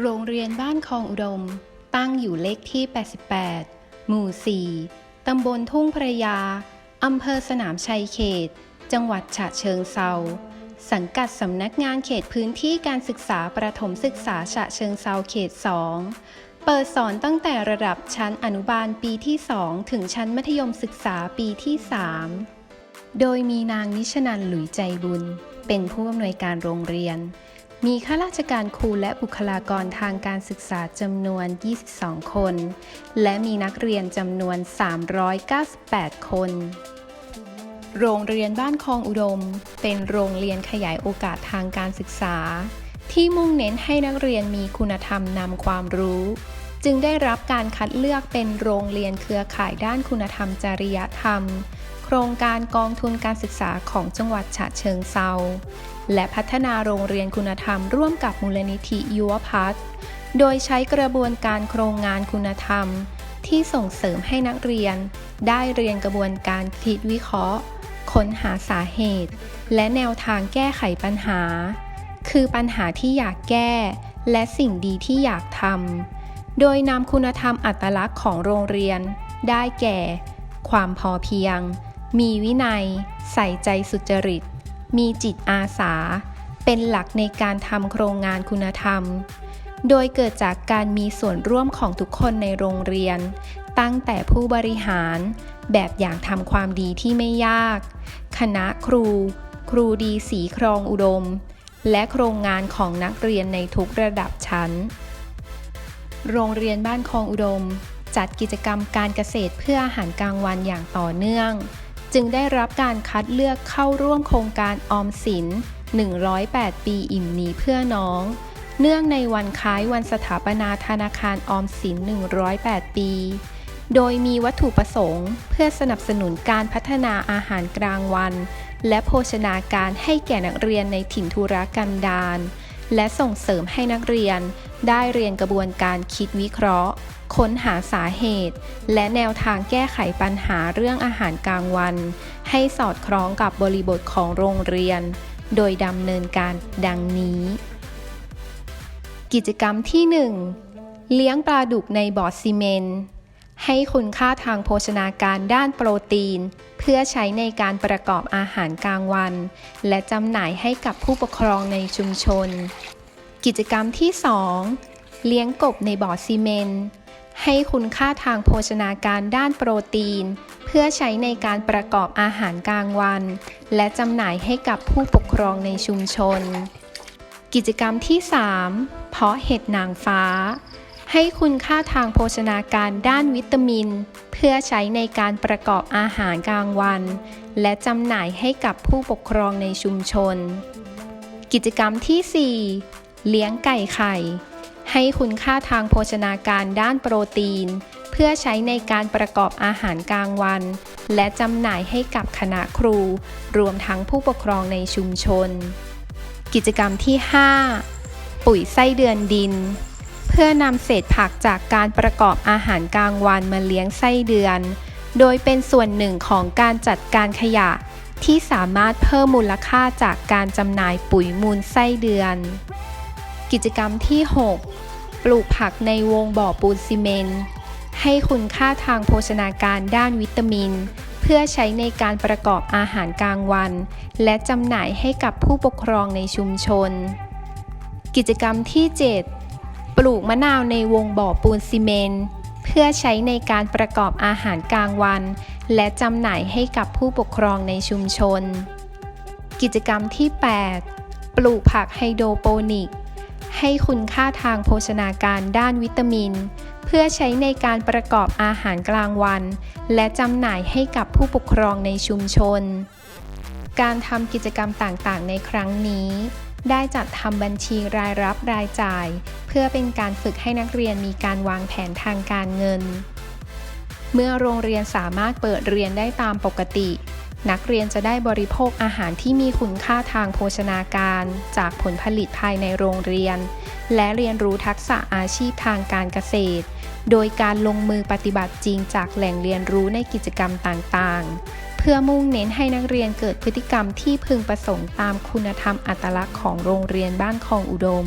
โรงเรียนบ้านคลองอุดม ตั้งอยู่เลขที่ 88 หมู่ 4 ตำบลทุ่งพระยา อำเภอสนามชัยเขต จังหวัดฉะเชิงเซา สังกัดสำนักงานเขตพื้นที่การศึกษาประถมศึกษาฉะเชิงเซาเขต 2 เปิดสอนตั้งแต่ระดับชั้นอนุบาลปีที่ 2 ถึงชั้นมัธยมศึกษาปีที่ 3 โดยมีนางนิชนันหลุยใจบุญ เป็นผู้อำนวยการโรงเรียน มีข้าราชการครูและบุคลากรทางการศึกษาจำนวน 22 คน และมีนักเรียนจำนวน 398 คน โรงเรียนบ้านคลองอุดม เป็นโรงเรียนขยายโอกาสทางการศึกษา ที่มุ่งเน้นให้นักเรียนมีคุณธรรมนำความรู้ จึงได้รับการคัดเลือกเป็นโรงเรียนเครือข่ายด้านคุณธรรมจริยธรรม โครงการกองทุนการศึกษาของจังหวัดฉะเชิงเซาและพัฒนาโรงเรียนคุณธรรมร่วมกับมูลนิธิยุวพัฒน์โดยใช้กระบวนการโครงงานคุณธรรม ที่ส่งเสริมให้นักเรียน ได้เรียนกระบวนการคิดวิเคราะห์ ค้นหาสาเหตุ และแนวทางแก้ไขปัญหา คือปัญหาที่อยากแก้ และสิ่งดีที่อยากทำ โดยนำคุณธรรมอัตลักษณ์ของโรงเรียน ได้แก่ ความพอเพียง มีวินัย ใส่ใจสุจริต มีจิตอาสา เป็นหลักในการทำโครงงานคุณธรรม โดยเกิดจากการมีส่วนร่วมของทุกคนในโรงเรียน ตั้งแต่ผู้บริหาร แบบอย่างทำความดีที่ไม่ยาก คณะครู ครูดีสีครองอุดม และโครงงานของนักเรียนในทุกระดับชั้น โรงเรียนบ้านคลองอุดมจัดกิจกรรมการเกษตรเพื่ออาหารกลางวันอย่างต่อเนื่อง จึงได้รับการคัดเลือกเข้าร่วมโครงการออมสิน 108 ปีอิ่มหนีเพื่อน้อง เนื่องในวันคล้ายวันสถาปนาธนาคารออมสิน 108 ปี โดยมีวัตถุประสงค์เพื่อสนับสนุนการพัฒนาอาหารกลางวัน และโภชนาการให้แก่นักเรียนในถิ่นธุรกันดารและส่งเสริมให้นักเรียน ได้เรียนกระบวนการคิดวิเคราะห์ ค้นหาสาเหตุ และแนวทางแก้ไขปัญหาเรื่องอาหารกลางวัน ให้สอดคล้องกับบริบทของโรงเรียน โดยดำเนินการดังนี้ กิจกรรมที่ 1 เลี้ยงปลาดุกในบ่อซีเมนต์ให้คุณค่าทางโภชนาการด้านโปรตีน เพื่อใช้ในการประกอบอาหารกลางวัน และจำหน่ายให้กับผู้ปกครองในชุมชน กิจกรรมที่ 2 เลี้ยงกบในบ่อซีเมนต์ให้คุณค่าทางโภชนาการด้านโปรตีน เพื่อใช้ในการประกอบอาหารกลางวัน และจำหน่ายให้กับผู้ปกครองในชุมชน กิจกรรมที่ 3 เพาะเห็ดนางฟ้า ให้คุณค่าทางโภชนาการด้านวิตามิน เพื่อใช้ในการประกอบอาหารกลางวัน และจำหน่ายให้กับผู้ปกครองในชุมชน กิจกรรมที่ 4 เลี้ยงไก่ไข่ ให้คุณค่าทางโภชนาการด้านโปรตีน เพื่อใช้ในการประกอบอาหารกลางวัน และจำหน่ายให้กับคณะครู รวมทั้งผู้ปกครองในชุมชน กิจกรรมที่ 5 ปุ๋ยไส้เดือนดิน เพื่อนำเศษผักจากการประกอบอาหารกลางวันมาเลี้ยงไส้เดือน โดยเป็นส่วนหนึ่งของการจัดการขยะที่สามารถเพิ่มมูลค่าจากการจำหน่ายปุ๋ยมูลไส้เดือน กิจกรรมที่ 6 ปลูกผักในวงบ่อปูนซีเมนต์ให้คุณค่าทางโภชนาการด้านวิตามิน เพื่อใช้ในการประกอบอาหารกลางวัน และจำหน่ายให้กับผู้ปกครองในชุมชน กิจกรรมที่ 7 ปลูกมะนาวในวงบ่อปูนซีเมนต์เพื่อใช้ในการประกอบอาหารกลางวัน และจำหน่ายให้กับผู้ปกครองในชุมชน กิจกรรมที่ 8 ปลูกผักไฮโดรโปนิก ให้คุณค่าทางโภชนาการด้านวิตามิน เพื่อใช้ในการประกอบอาหารกลางวัน และจำหน่ายให้กับผู้ปกครองในชุมชน การทำกิจกรรมต่างๆ ในครั้งนี้ ได้จัดทำบัญชีรายรับรายจ่าย เพื่อเป็นการฝึกให้นักเรียนมีการวางแผนทางการเงิน เมื่อโรงเรียนสามารถเปิดเรียนได้ตามปกติ นักเรียนจะได้บริโภคอาหารที่มีคุณค่าทางโภชนาการ จากผลผลิตภายในโรงเรียน และเรียนรู้ทักษะอาชีพทางการเกษตร โดยการลงมือปฏิบัติจริงจากแหล่งเรียนรู้ในกิจกรรมต่างๆ เพื่อมุ่งเน้นให้นักเรียนเกิดพฤติกรรมที่พึงประสงค์ตามคุณธรรมอัตลักษณ์ของโรงเรียนบ้านคลองอุดม